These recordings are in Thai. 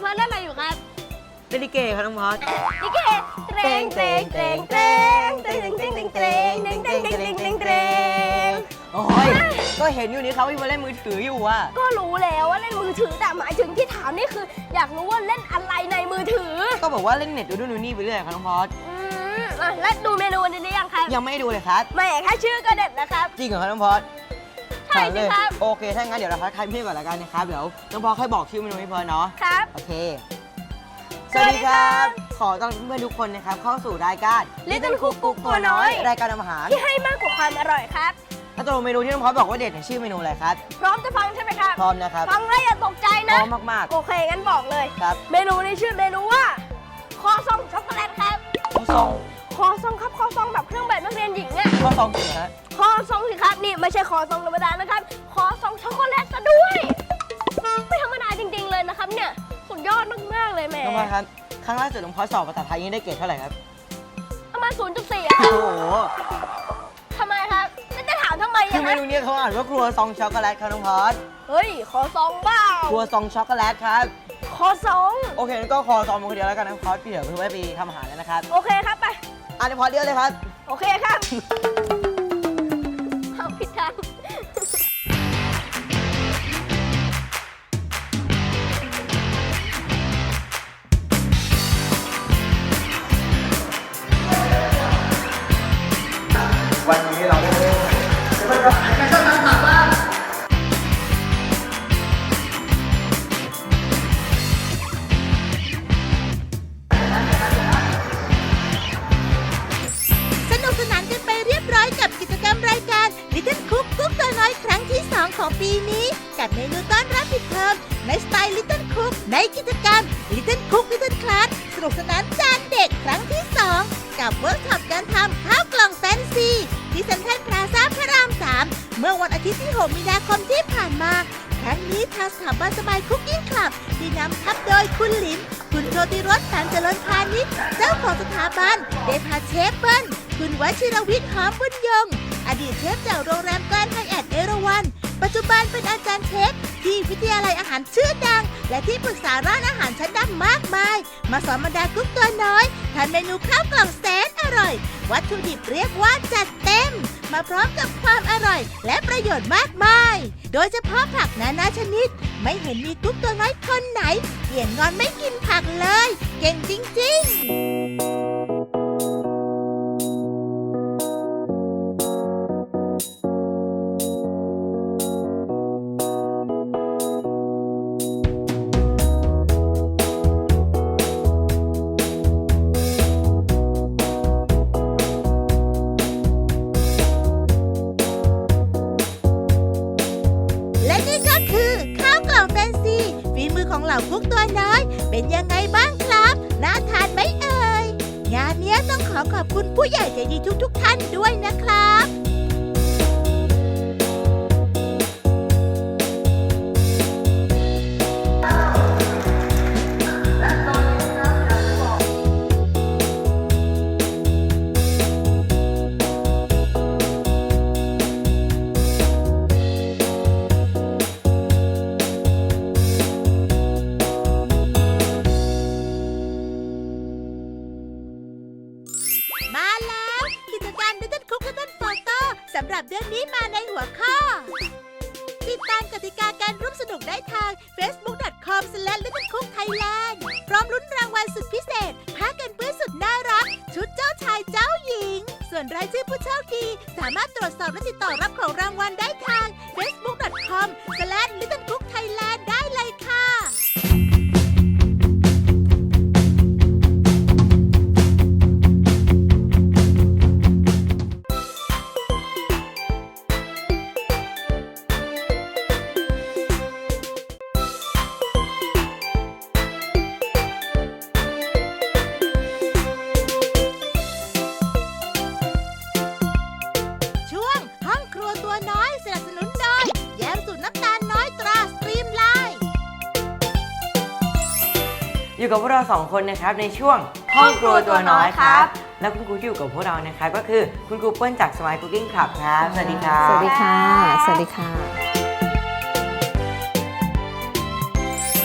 เพิร์ดเล่นอะไรอยู่ครับเล่นลิเกครับน้องพอดนี่เกเตรงเตรงเตรงเตรงเตรงเตรงเตรงเตรงเตรงเตรงเตรงเตรงเตรงเตรงโอ้ยก็เห็นอยู่นี่เขาพี่มาเล่นมือถืออยู่อะก็รู้แล้วว่าเล่นมือถือแต่หมายถึงที่ถามนี่คือ อยากรู้ว่าเล่นอะไรในมือถือ ก็บอกว่าเล่นเน็ตดูนู่นดูนี่ไปเรื่อยครับน้องพอดอืมอะแล้วดูเมนูวันนี้หรือยังครับยังไม่ได้ดูเลยครับ แหม่แค่ชื่อก็เด็ดนะครับ จริงเหรอครับน้องพอด ใช่สิครับ โอเค ถ้างั้นเดี๋ยวเราทักทายพี่ก่อนละกันนะครับ เดี๋ยวน้องพอดค่อยบอกชื่อเมนูให้เพิ่นเนาะ ครับ โอเค สวัสดีครับ ขอต้อนรับเพื่อนๆทุกคนนะครับ เข้าสู่รายการ Little Cook กุ๊กตัวน้อย รายการทำอาหารที่ให้มากกว่าความอร่อยครับ ถ้าตัวเมนูที่น้องพอดบอกว่าเด็ดเนี่ยชื่อเมนูอะไรครับ พร้อมจะฟังใช่ไหมครับ พร้อมนะครับ ฟังแล้วอย่าตกใจพนะ ร้อมมากโอเคงั้นบอกเลย ๆ ครับเมนูนี้ชื่อเมนูว่า คอซองช็อกโกแลตครับข้อสองค อซองครับคอซองแบบเครื่องแบบนักเรียนหญิงอะข้อสองจริงเหรอฮะคอซองสิครับนี่ไม่ใช่คอซองธรรมดานะครับคอซองช็อกโกแลตซะด้วย ไม่ธรรมดาจริง ๆ เลยนะครับเนี่ยสุดยอดมากๆเลยแหม่น้องพอดครับ ครั้งล่าสุดน้องพอดสอบภาษาไทยนี่ได้เกรดเท่าไหร่ครับ ประมาณ0.4อะโอ้โหทำไมครับแล้วจะถามทำไมคือะอเมฮะนูเนี้เขาอ่านว่าครัวซองช็อกโกแลตครับน้องพอดเฮ้ยคอซองเปล่าครัวซองช็อกโกแลตครับ คอซอง โอเคงั้นก็คอซองมาคนเดียวแล้วกันนะพอดพี่เดี๋ยวพี่ไว้ไปทำอาหารแล้วนะครับ โอเคครับไป อันนี้พอเดียวเลยครับ โอเคครับ ของปีนี้ กับเมนูต้อนรับปิดเทอมในสไตล์ Little Cook ในกิจกรรม Little Cook Little Class สสนุกสนานจานเด็กครั้งที่ 2 กับเวิร์กช็อปการทำข้าวกล่องแฟนซี ที่เซ็นทรัลพลาซ่าพระราม 3 เมื่อวันอาทิตย์ที่ 6 มีนาคมที่ผ่านมาครั้งนี้ทางสถาบันสบายคุกกิ้งคลับ ที่นำทัพโดยคุณหลินคุณโชติรสสันเจริญพาณิชย์เจ้าของสถาบันได้พาเชฟเปิลคุณวชิรวิทย์หอมบุญยง อดีตเชฟจากโรงแรมแกรนด์ไฮแอทเอราวัน ปัจจุบันเป็นอาจารย์เชฟที่วิทยาลัยอาหารชื่อดัง และที่ปรึกษาร้านอาหารชั้นดังมากมาย มาสอนบรรดากุ๊กตัวน้อยทำเมนูข้าวกล่องแสนอร่อย วัตถุดิบเรียกว่าจัดเต็ม มาพร้อมกับความอร่อย และประโยชน์มากมาย โดยเฉพาะผักนานาชนิด ไม่เห็นมีกุ๊กตัวน้อยคนไหนเปลี่ยนงอนไม่กินผักเลย เก่งจริง ๆ ของเหล่ากุ๊กตัวน้อย เป็นยังไงบ้างครับน่าทานไหมเอ่ยงานนี้ต้องขอขอบคุณผู้ใหญ่ใจดีทุก ๆ ท่านด้วยนะครับ ตรวจสอบและติดต่อรับของรางวัล อยู่กับพวกเราสองคนนะครับในช่วงห้องครัวตัวน้อยครับ แล้วคุณครูที่อยู่กับพวกเรานะครับก็คือคุณครูเปิ้ลจากสมายคุกกิ้งคลับครับสวัสดีครับสวัสดีค่ะ สวัสดีค่ะ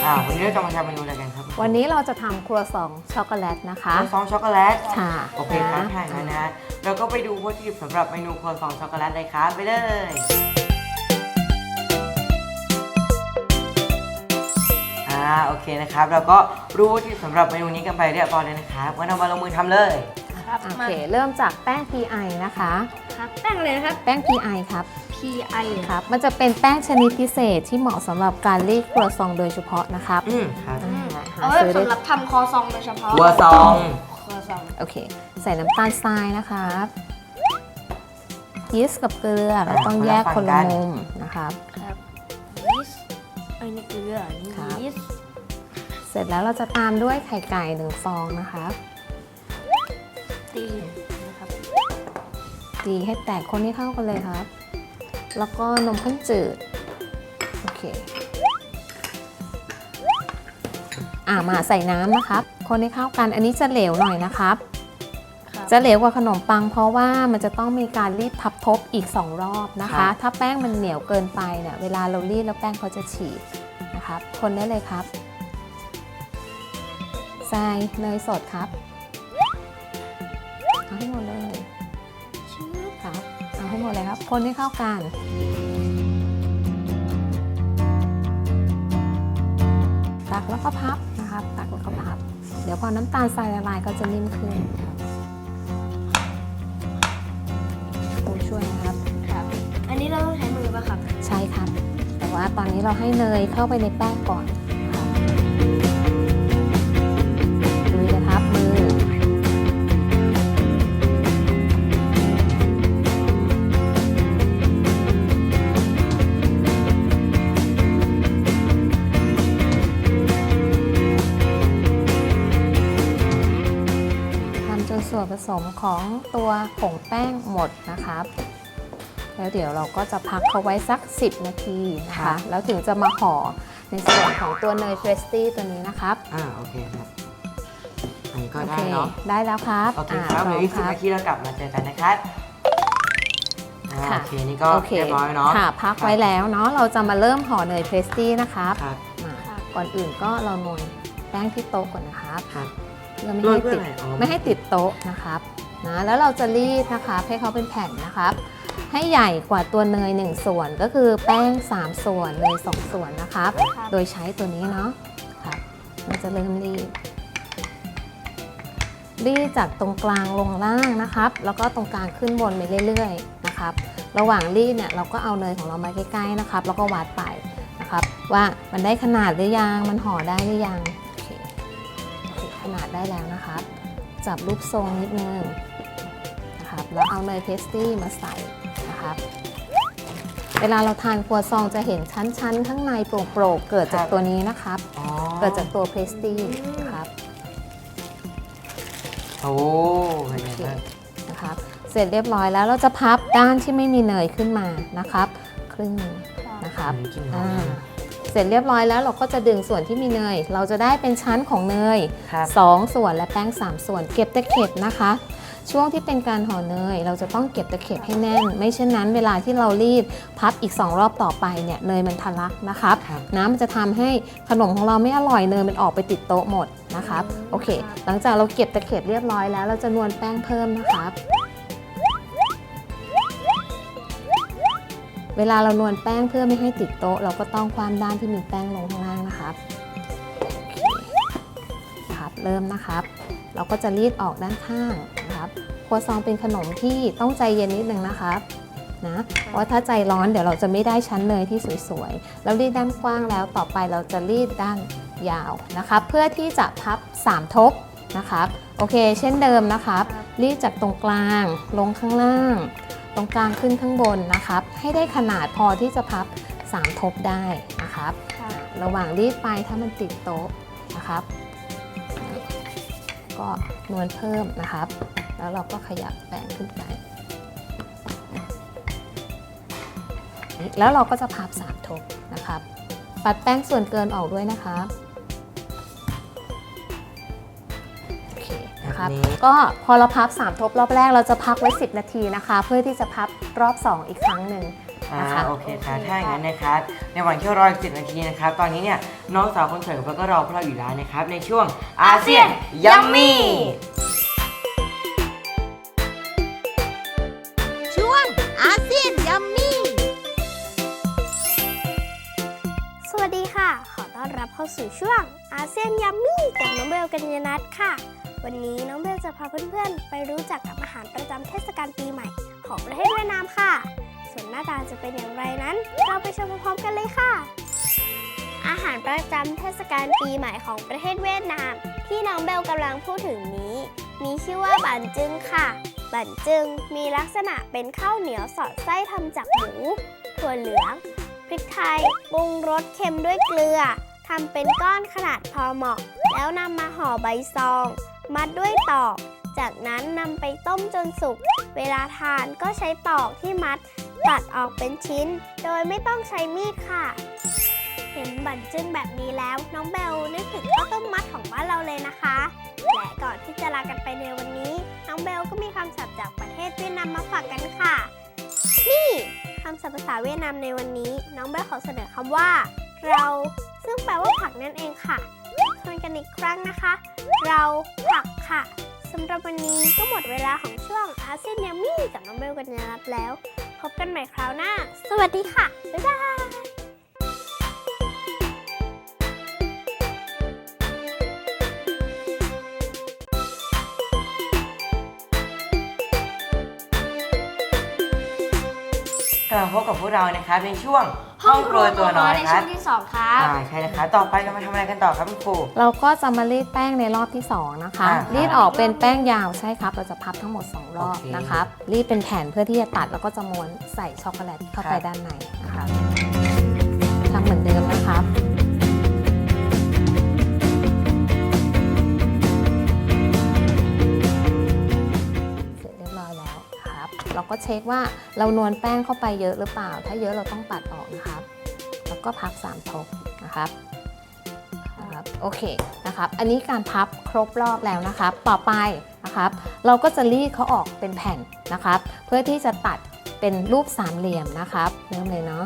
อ่าวันนี้เราจะมาทำเมนูอะไรกันครับวันนี้เราจะทำครัวซองช็อกโกแลตนะคะครัวซองช็อกโกแลตค่ะโอเคครับนะถ่ายมานะเราก็ไปดูวัตถุดิบสำหรับเมนูครัวซองช็อกโกแลตเลยครับไปเลย โอเคนะครับ เราก็รู้วัตถุดิบสำหรับเมนูนี้กันไปเรียบร้อยเลยนะครับงั้นเรามาลงมือทำเลย ครับโอมาเค เริ่มจากแป้ง PI นะคะ ครับแป้งอะไรนะครับ แป้ง PI ครับ PI ครับ มันจะเป็นแป้งชนิดพิเศษที่เหมาะสำหรับการรีดครัวซองโดยเฉพาะนะครับอืมครับอ่าหาเอาไว้ซื้อได้สำหรับทำคอซองโดยเฉพาะครัวซองคอซองโอเค ใส่น้ำตาลทรายนะครับยีสต์กับเกลือเราต้องแยกคนละมุมนะครับครับ ยีสต์ไอ้นี่เกลืออันนี่ครับ ยีสต์เสร็จแล้วเราจะตามด้วยไข่ไก่หนึ่งฟองนะครับตีนะครับตีให้แตกคนให้เข้ากันเลยครับ แล้วก็นมข้นจืด โอเค อ่ามาใส่น้ำนะครับ คนให้เข้ากัน อันนี้จะเหลวหน่อยนะครับครับ จะเหลวกว่าขนมปัง เพราะว่ามันจะต้องมีการรีดพับทบอีก 2 รอบนะครัคะบถ้าแป้งมันเหนียวเกินไปเนี่ยเวลาเรารีดแล้วแป้งเขาจะฉีกนะครับ คนได้เลยครับทรายเนยสดครับเอาให้หมดเลยครับเอาให้หมดเลยครับ คนให้เข้ากันตักแล้วก็พับนะครับ ตักแล้วก็พับ เดี๋ยวพอน้ำตาลทรายละลายก็จะนิ่มขึ้น ต่ว่าตอนนี้เราให้เนยเข้าไปในแป้งก่อนครับลุยเลยครับมือ ทำจนส่วนผสมของตัวผงแป้งหมดนะครับ แล้วเดี๋ยวเราก็จะพักเขาไว้สัก 10 นาทีนะครัคะบแล้วถึงจะมาห่อในส่วนของตัวเนยเฟรสตี้ตัวนี้นะครับ อ่าโอเคครับอันนี้ก็โอได้เคเนาะได้แล้วครับโอเคาครับพเดี๋ยวอีกคสิบรับนาทีเรากลับมาเจอกันนะครับอ่าค่ะโอเคนี่ก็โอเคเรียบร้อยเนาะค่ะ พักไว้แล้วเนาะเราจะมาเริ่มห่อเนยเฟรสตี้นะครับครับมาก่อนอื่นก็เราโรยแป้งที่โต๊ะก่อนนะครับครับเพื่อไม่โรยให้เพื่อติดอะไรอ๋อไม่ให้ติดโต๊ะนะครับนะแล้วเราจะรีดนะคะให้เขาเป็นแผ่นนะครับ ให้ใหญ่กว่าตัวเนย 1 ส่วนก็คือแป้ง 3 ส่วนเนย 2 ส่วนนะครับครับโดยใช้ตัวนี้เนาะครับเราจะเริ่มรีดรีดจากตรงกลางลงล่างนะครับ แล้วก็ตรงกลางขึ้นบนไปเรื่อยๆนะครับ ระหว่างรีดเนี่ยเราก็เอาเนยของเรามาใกล้ๆนะครับ แล้วก็วัดไปนะครับ ว่ามันได้ขนาดหรือยัง มันห่อได้หรือยังโอเคโอเคขนาดได้แล้วนะครับ จับรูปทรงนิดนึงนะครับ แล้วเอาเนยเพสตี้มาใส่นะ ครับ เวลาเราทานครัวซองจะเห็นชั้นๆ ข้างในโปร่งๆ เกิดจากตัวนี้นะครับ อ๋อเกิดจากตัวเพสตี้นะครับ โอ้เป็นไงบ้างนะครับเสร็จเรียบร้อยแล้วเราจะพับด้านที่ไม่มีเนยขึ้นมานะครับครึ่งหนึ่งนะครับอืมจริงเหรออ่าเสร็จเรียบร้อยแล้วเราก็จะดึงส่วนที่มีเนย เราจะได้เป็นชั้นของเนย ครับ 2 ส่วนและแป้ง 3 ส่วน เก็บตะเข็บนะคะ ช่วงที่เป็นการห่อเนย เราจะต้องเก็บตะเข็บให้แน่น ไม่เช่นนั้นเวลาที่เรารีดพับอีก 2 รอบต่อไปเนี่ยเนยมันทะลักนะครับครับ น้ำมันจะทำให้ขนมของเราไม่อร่อยเนยมันออกไปติดโต๊ะหมดนะครับโอเค หลังจากเราเก็บตะเข็บเรียบร้อยแล้วเราจะนวลแป้งเพิ่มนะครับ เวลาเรานวลแป้งเพื่อไม่ให้ติดโต๊ะ เราก็ต้องความด้านที่มีแป้งลงข้างล่างนะครับโอเคนะครับเริ่มนะครับ เราก็จะรีดออกด้านข้างนะครับครัวซองเป็นขนมที่ต้องใจเย็นนิดนึงนะครับนะเพราะว่าถ้าใจร้อนเดี๋ยวเราจะไม่ได้ชั้นเนยที่สวยๆแล้วรีดด้านกว้างแล้วต่อไปเราจะรีดด้านยาวนะครับเพื่อที่จะพับ 3 ทบนะครับโอเค เช่นเดิมนะครับ รีดจากตรงกลางลงข้างล่าง ตรงกลางขึ้นข้างบนนะครับ ให้ได้ขนาดพอที่จะพับ 3 ทบได้นะครับครับระหว่างรีดไปถ้ามันติดโต๊ะนะครับ ก็นวลเพิ่มนะครับ แล้วเราก็ขยับแป้งขึ้นไป แล้วเราก็จะพับสามทบนะครับ ปัดแป้งส่วนเกินออกด้วยนะครับนะครับนี้ก็พอเราพับ 3 ทบรอบแรกเราจะพักไว้ 10 นาทีนะคะ เพื่อที่จะพับรอบ 2 อีกครั้งหนึ่ง อ่านะคะ โอเคค่ะ ถ้าอย่างนั้นนะครับ ในวันที่รออีกสิบนาทีนะครับ ตอนนี้เนี่ยน้องสาวคนสวยของเราก็รอพวกเราอยู่แล้วนะครับ ในช่วงอาเซียนยัมมี่ ช่วงอาเซียนยัมมี่สวัสดีค่ะ ขอต้อนรับเข้าสู่ช่วงอาเซียนยัมมี่กับน้องเบลกัญญานัทค่ะ วันนี้น้องเบลจะพาเพื่อนๆ ไปรู้จักกับอาหารประจำเทศกาลปีใหม่ของประเทศเวียดนามค่ะ ส่วนหน้าตาจะเป็นอย่างไรนั้น เราไปชมพร้อมกันเลยค่ะ อาหารประจำเทศกาลปีใหม่ของประเทศเวียดนาม ที่น้องเบลกำลังพูดถึงนี้ มีชื่อว่าบันจึงค่ะ บันจึงมีลักษณะเป็นข้าวเหนียวสอดไส้ทำจากหมูถั่วเหลืองพริกไทยปรุงรสเค็มด้วยเกลือทำเป็นก้อนขนาดพอเหมาะ แล้วนำมาห่อใบซอง มัดด้วยตอก จากนั้นนำไปต้มจนสุก เวลาทานก็ใช้ตอกที่มัด ตัดออกเป็นชิ้น โดยไม่ต้องใช้มีดค่ะ เห็นบั่นจึงแบบนี้แล้ว น้องเบลนึกถึงข้าวต้มมัดของบ้านเราเลยนะคะ และก่อนที่จะลากันไปในวันนี้ น้องเบลก็มีคำศัพท์จากประเทศเวียดนามมาฝากกันค่ะ นี่คำศัพท์ภาษาเวียดนามในวันนี้ น้องเบลขอเสนอคำว่า เรา ซึ่งแปลว่าผักนั่นเองค่ะทวนกันอีกครั้งนะคะ เราผักค่ะสำหรับวันนี้ก็หมดเวลาของช่วงอาเซียนยามี่กับน้องเบลกันยานัทแล้ว พบกันใหม่คราวหน้า สวัสดีค่ะ บ๊ายบาย ลับมาพบกับพวกเรานะครับในช่วงห้องครัวตัวน้อยในคช่รัวบงที่สองครับ อ่าใช่นะครับต่อไปเรามาทำอะไรกันต่อครับคุณครู เราก็จะมารีดแป้งในรอบที่ 2 นะคะ อ่ารีดออกเป็นแป้งยาวใช่ครับ เราจะพับทั้งหมด 2 รอบโอเค นะครับ รีดเป็นแผ่นเพื่อที่จะตัดแล้วก็จะม้วนใส่ช็อกโกแลตเข้าไปครับด้านในนะคะทำเหมือนเดิมนะครับ ก็เช็คว่าเรานวลแป้งเข้าไปเยอะหรือเปล่า ถ้าเยอะเราต้องปัดออกนะครับ แล้วก็พัก3ทบนะครับนะครับโอเคนะครับ อันนี้การพับครบรอบแล้วนะครับ ต่อไปนะครับ เราก็จะรีดเขาออกเป็นแผ่นนะครับ เพื่อที่จะตัดเป็นรูปสามเหลี่ยมนะครับ เริ่มเลยเนาะ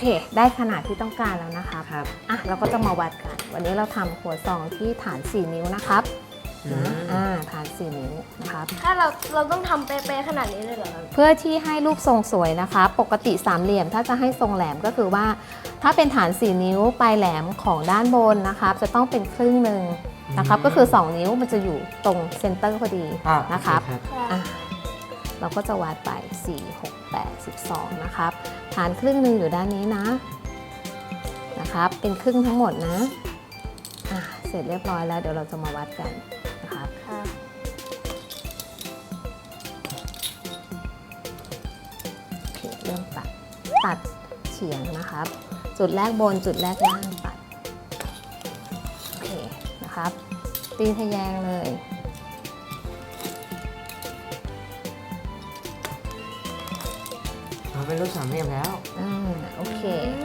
เค ได้ขนาดที่ต้องการแล้วนะครับครับ อะเราก็จะมาวัดกัน วันนี้เราทำหัวซองที่ฐาน 4 นิ้วนะครับอืมนะอ่าฐาน 4 นิ้วนะครับ ถ้าเราเราต้องทำเป๊ะๆขนาดนี้เลยเหรอครับเพื่อที่ให้รูปทรงสวยนะคะ ปกติสามเหลี่ยมถ้าจะให้ทรงแหลมก็คือว่า ถ้าเป็นฐาน 4 นิ้วปลายแหลมของด้านบนนะครับ จะต้องเป็นครึ่งหนึ่งนะครับ ก็คือ 2 นิ้วมันจะอยู่ตรงเซนเตอร์พอดีอ่านะครับโอเอะเราก็จะวัดไป 4 6 8 12 นะครับฐานครึ่งหนึ่งอยู่ด้านนี้นะนะครับ เป็นครึ่งทั้งหมดนะอะเสร็จเรียบร้อยแล้วเดี๋ยวเราจะมาวัดกันนะครับโอเคเริ่มตัดตัดเฉียงนะครับ จุดแรกบนจุดแรกล่างตัดโอเคนะครับ ตีทะแยงเลย เราเป็นรูปสามเหลี่ยมแล้ว อ่าโอเค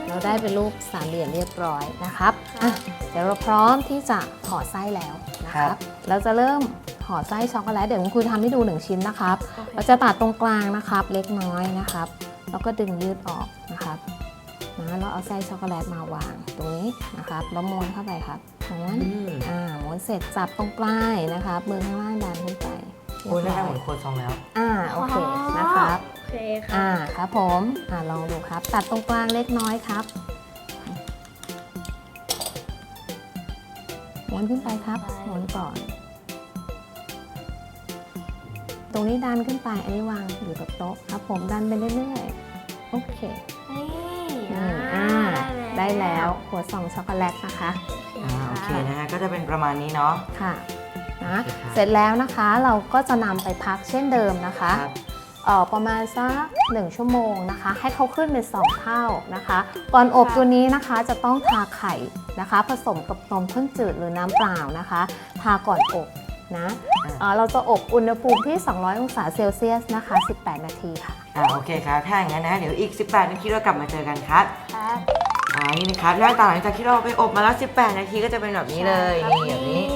เราได้เป็นรูปสามเหลี่ยมเรียบร้อยนะครับอะเดี๋ยวเราพร้อมที่จะห่อไส้แล้วนะคครัรับ บ เราจะเริ่มห่อไส้ช็อกโกแลตเดี๋ยวคุณครูทำให้ดูหนึ่งชิ้นนะครับเราจะตัดตรงกลางนะครับ เล็กน้อยนะครับ แล้วก็ดึงยืดออกนะครับนะแล้วเอาไส้ช็อกโกแลตมาวางตรงนี้นะครับแล้วม้วนเข้าไปครับม้วนอืมอ่าม้วนเสร็จจับตรงปลายนะครับมือข้างล่างดันขึ้นไปเรียบโอ้ยน่าร้จะอเหมืยอนโครัวซองแล้ว อ่าโอเคนะครับโอ เคครัอ่าบครับผมอ่าลองดูครับ ตัดตรงกลางเล็กน้อยครับม้วนขึ้นไปครับม้วนก่อน ตรงนี้ดันขึ้นไปอันนี้วางอยู่กับโต๊ะครับ ผมดันไปเรื่อยๆโอเคนี่อืมอ่าได้แล้วหัวซองช็อกโกแลตนะคะอ่าโอเคนะฮะก็จะเป็นประมาณนี้เนาะค่ะนะโอเคครับเสร็จแล้วนะคะเราก็จะนำไปพักเช่นเดิมนะคะครับเอ่อ ประมาณสัก1ชั่วโมงนะคะ ให้เขาขึ้นเป็น 2 เท่านะคะ ก่อนอบตัวนี้นะคะจะต้องทาไข่นะคะ ผสมกับนมข้นจืดหรือน้ำเปล่านะคะ ทาก่อนอบนะเอ่อเราจะอบอุณหภูมิที่ 200 องศาเซลเซียสนะคะ 18 นาทีค่ะอ่าโอเคครับถ้าอย่างนั้นนะ เดี๋ยวอีก 18 นาทีเรากลับมาเจอกันครับครับอ่านี่นะครับหน้าตาหลังจากที่เราไปอบมาแล้ว 18 นาทีก็จะเป็นแบบนี้เลยนี่แบบนี้ตื้อ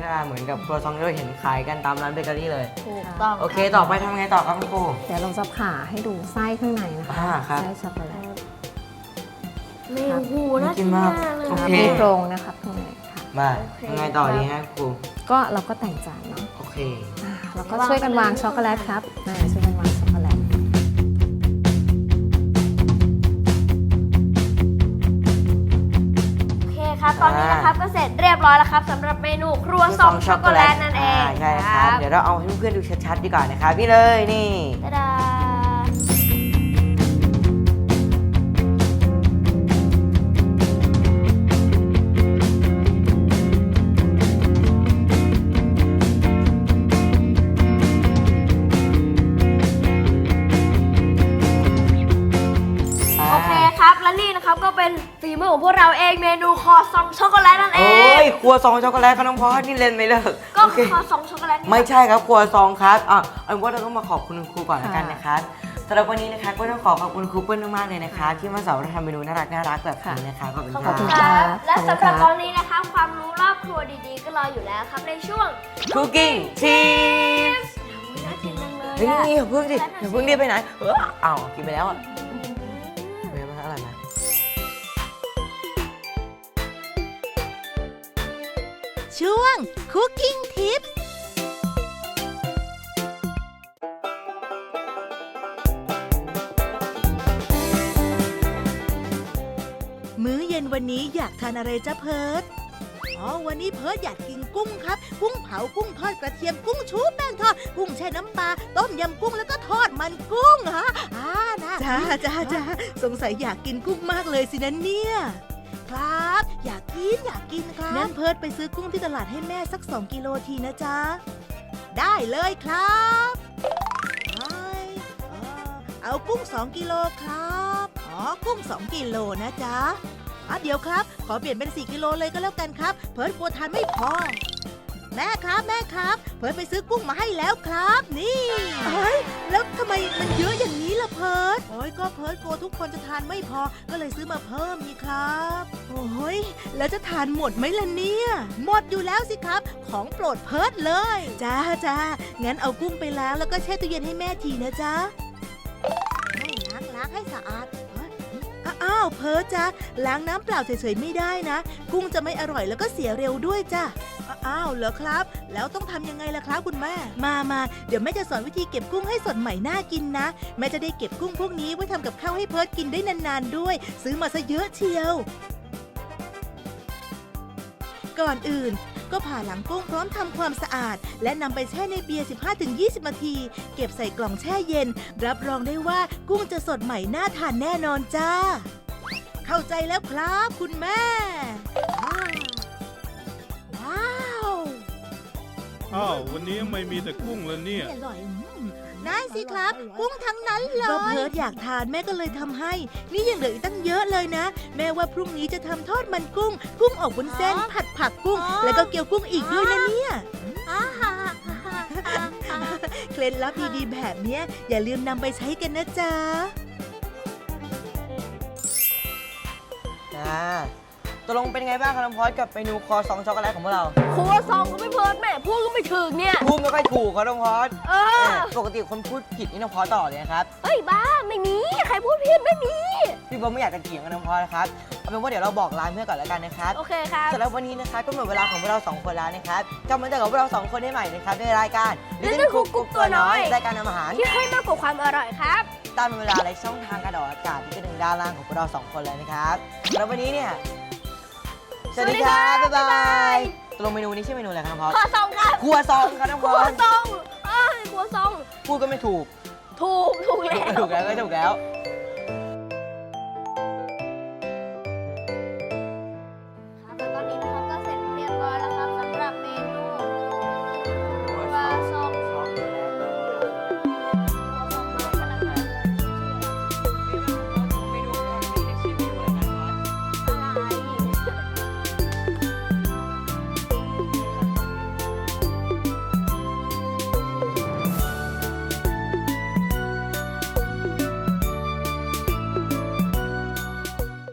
หน้าตาเหมือนกับครัวซองที่เราเห็นขายกันตามร้านเบเกอรี่เลย ถูกต้องโอเค ต่อไปทำไงต่อครับคุณครู เดี๋ยวเราจะผ่าให้ดูไส้ข้างในนะคะอ่าครับ ไส้ช็อกโกแลตเมนูน่าน่ากิกินนมามากกเลยโอครับเค มีโครงนะครับข้างในค่ะ มาทำไงต่อดีฮะครูก็เราก็แต่งจานเนาะโอเค อ่าแล้วก็ช่วยกันวางช็อกโกแลตครับอ่าช่วยกันวาง ตอนนี้นะครับก็เสร็จเรียบร้อยแล้วครับสำหรับเมนูครัวซองช็อกโกแลตนั่นเองาใช่ครับ เดี๋ยวเราเอาให้เพื่อนๆดูชัดๆดีกว่านะครับนี่เลยนี่ตาดา ครัวซองช็อกโกแลตครับน้องพอสนี่เล่นไม่เลิกก็โอเคคอซองช็อกโกแลตนี่ไม่ใช่ครับครัวซองครับอะเอาเป็นว่าเราต้องมาขอบคุณคุณครูก่อนละกันนะครับสำหรับวันนี้นะคะก็ต้องขอขอบคุณครูเปิ้ลมากๆเลยนะคะ ที่มาสอนเราทำเมนูน่ารักน่ารักๆแบบนี้นะคะขอบคุณขอบครัคุณบครับและขอบคุณสำหรับครับตอนนี้นะคะ ความรู้รอบครัวดีๆ ก็รออยู่แล้วครับในช่วง Cooking Tips น่ากินจังเลยเฮ้ยอะนี่อย่าเพิ่งดิอย่าเพิ่งรีบไปไหนเอออ้าวกินไปแล้วอะเช่วง Cooking Tips มื้อเย็นวันนี้อยากทานอะไรจ้าเพิร์ดอ๋อ วันนี้เพิร์ดอยากกินกุ้งครับ กุ้งเผา กุ้งทอดกระเทียม กุ้งชูแป้งทอด กุ้งแช่น้ำปลา ต้มยำกุ้งแล้วก็ทอดมันกุ้งฮะอ่านะจ้าจ้าจ้าสงสัยอยากกินกุ้งมากเลยสินะเนี่ย ครับ อยากกินอยากกินครับงั้นเพิร์ดไปซื้อกุ้งที่ตลาดให้แม่สัก 2 กิโลทีนะจ๊ะ ได้เลยครับไอ้เอ่อเอากุ้ง 2 กิโลครับอ๋อกุ้ง 2 กิโลนะจ๊ะอะเดี๋ยวครับ ขอเปลี่ยนเป็น 4 กิโลเลยก็แล้วกันครับ เพิร์ดกลัวทานไม่พอ แม่ครับแม่ครับเพิร์ดไปซื้อกุ้งมาให้แล้วครับ นี่เฮ้ยแล้วทำไมมันเยอะอย่างนี้ล่ะเพิร์ดโอ้ยก็เพิร์ดกลัวทุกคนจะทานไม่พอก็เลยซื้อมาเพิ่มนี่ครับโอ้ยแล้วจะทานหมดไหมล่ะเนี่ย หมดอยู่แล้วสิครับ ของโปรดเพิร์ดเลยจ้าจ้างั้นเอากุ้งไปล้างแล้วก็แช่ตู้เย็นให้แม่ทีนะจ๊ะให้ล้างล้างให้สะอาดเอ้าวเพิร์จ้าล้างน้ำเปล่าเฉยๆไม่ได้นะ กุ้งจะไม่อร่อยแล้วก็เสียเร็วด้วยจ้ะอ้าวเหรอครับ แล้วต้องทำยังไงล่ะครับคุณแม่ มามาเดี๋ยวแม่จะสอนวิธีเก็บกุ้งให้สดใหม่น่ากินนะ แม่จะได้เก็บกุ้งพวกนี้ไว้ทำกับข้าวให้เพิร์ดกินได้นานๆด้วย ซื้อมาซะเยอะเชียว ก่อนอื่น ก็ผ่าหลังกุ้งพร้อมทำความสะอาด และนำไปแช่ในเบียร์ 15-20 นาที เก็บใส่กล่องแช่เย็น รับรองได้ว่ากุ้งจะสดใหม่น่าทานแน่นอนจ้า เข้าใจแล้วครับคุณแม่ ว้าวว้าวอ้าว วันนี้ไม่มีแต่กุ้งแล้วเนี่ย อร่อย นั่นสิครับ กุ้งทั้งนั้นเลยก็เพิร์ดอยากทานแม่ก็เลยทำให้ นี่ยังเหลืออีกตั้งเยอะเลยนะ แม่ว่าพรุ่งนี้จะทำทอดมันกุ้ง กุ้งออกบนเส้น ผัดผักกุ้ง แล้วก็เกี๊ยวกุ้งอีกด้วยนะเนี่ยเคล็ดลับดีๆแบบเนี้ยอย่าลืมนำไปใช้กันนะจ๊ะอ่า ตกลงเป็นไงบ้างครับน้องพอสกับเมนูคอซองช็อกโกแลตของพวกเราครัวซองก็ไม่เพิร์ดแม่พูดก็ไม่ถึงเนี่ย พูดไม่ค่อยถูกครับน้องพอสเออ ปกติคนพูดผิดนี่น้องพอสตลอดเลยนะครับเอ้ยบ้าไม่มี ใครพูดผิดไม่มี พี่บอมไม่อยากจะเถียงกับน้องพอสนะครับเอาเป็นว่าเดี๋ยวเราบอกลาเพื่อนก่อนแล้วกันนะครับโอเคครับสำหรับวันนี้นะครับก็หมดเวลาของพวกเราสองคนแล้วนะครับกลับมาเจอกับพวกเราสองคนได้ใหม่นะครับในรายการ Little Cook กุ๊กตัวน้อย รายการทำอาหารที่ให้มากกว่าความอร่อยครับ ตามเวลาและช่องทางการออกอากาศที่จะถึงด้านล่างของพวกเราสองคนเลยนะครับแล้ววันนี้เนี่ย สวัสดีครับสวัสดีครับบ๊ายบาบ๊ายบายยตกลงเมนูนี้ชื่อเมนูอะไรครับน้องพอสครัวซองครับครัวซองครับน้องคพรัอวสซองเอ้ยครัวซองพูดก็ไม่ถูก ถูก ถูกแล้ว ถูกแล้วก็ถูกแล้ว